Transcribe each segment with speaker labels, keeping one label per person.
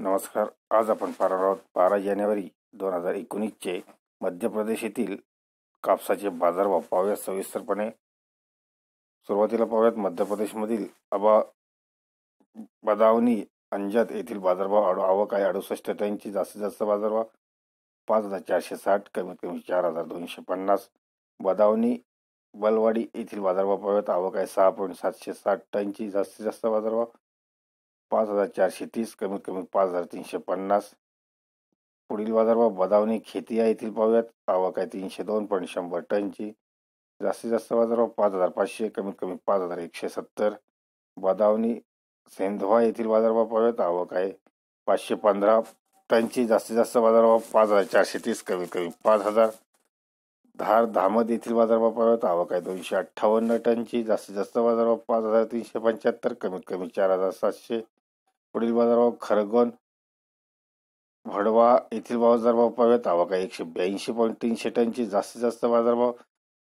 Speaker 1: नमस्कार. आज आपण पाहणार आहोत बारा जानेवारी दोन हजार एकोणीसचे मध्य प्रदेश येथील कापसाचे बाजारभाव पाहूयात सविस्तरपणे. सुरुवातीला पाहूयात मध्य प्रदेशमधील अबा बदावनी अंजात येथील बाजारभाव अडू आवक आहे. अडुसष्ट टनची जास्तीत जास्त बाजारभाव पाच हजार चारशे साठ कमीत कमी चार हजार दोनशे पन्नास. बदावनी बलवाडी येथील बाजारभाव पाहूयात आवक आहे सहा पॉईंट सातशे साठ टनची जास्तीत जास्त बाजारभाव. पाच हजार चारशे तीस कमीत कमी पाच हजार तीनशे पन्नास. पुढील बाजारभाव बदावणी खेतिया येथील पाहूयात. आवक आहे तीनशे दोन पॉईंट शंभर टनची. जास्तीत जास्त बाजारभाव पाच हजार पाचशे कमीत कमी पाच हजार एकशे सत्तर. बदावणी सेंधवा येथील बाजारभाव पाहूयात. आवक आहे पाचशे पंधरा टनची. जास्तीत जास्त बाजारभाव पाच हजार चारशे तीस कमीत कमी पाच हजार. धार धामद येथील बाजारभाव पाहूयात. आवक आहे दोनशे अठ्ठावन्न टनची. जास्तीत जास्त बाजारभाव पाच हजार तीनशे पंच्याहत्तर कमीत कमी चार हजार सातशे. पुढील बाजारभाव खरगोन भडवा येथील बाजारभाव पाहूयात. आवक एकशे ब्याऐंशी पॉईंट तीनशे टनची जास्तीत जास्त बाजारभाव.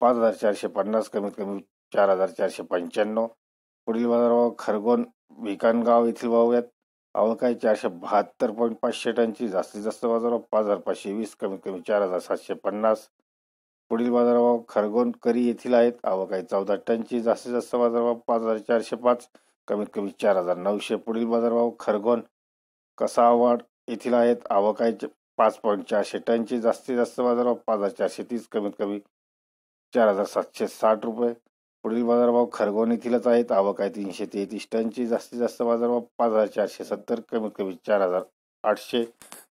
Speaker 1: पाच हजार चारशे पन्नास कमीत कमी चार हजार चारशे पंच्याण्णव. पुढील बाजारभाव खरगोन भिकानगाव येथील पाहूयात. आवकाय चारशे बहात्तर पॉईंट पाचशे टनची जास्तीत जास्त बाजारभाव. पाच हजार पाचशे वीस कमीत कमी चार हजार सातशे पन्नास. पुढील बाजारभाव खरगोन करी येथील आहेत. आवकाय चौदा टनची जास्तीत जास्त बाजारभाव. पाच हजार चारशे पाच. कमीत कमी चार हजार. नऊशे पुढील बाजारभाव खरगोन कसावाड येथील आहेत. आवक आहे पाच पॉईंट चारशे. टनची जास्तीत जास्त बाजारभाव पाच हजार चारशे तीस. कमीत कमी चार हजार सातशे साठ रुपये. पुढील बाजारभाव खरगोन येथीलच आहेत. आवक आहे तीनशे तेहतीस. टनची जास्तीत जास्त बाजारभाव पाच हजार चारशे सत्तर. कमीत कमी चार हजार आठशे.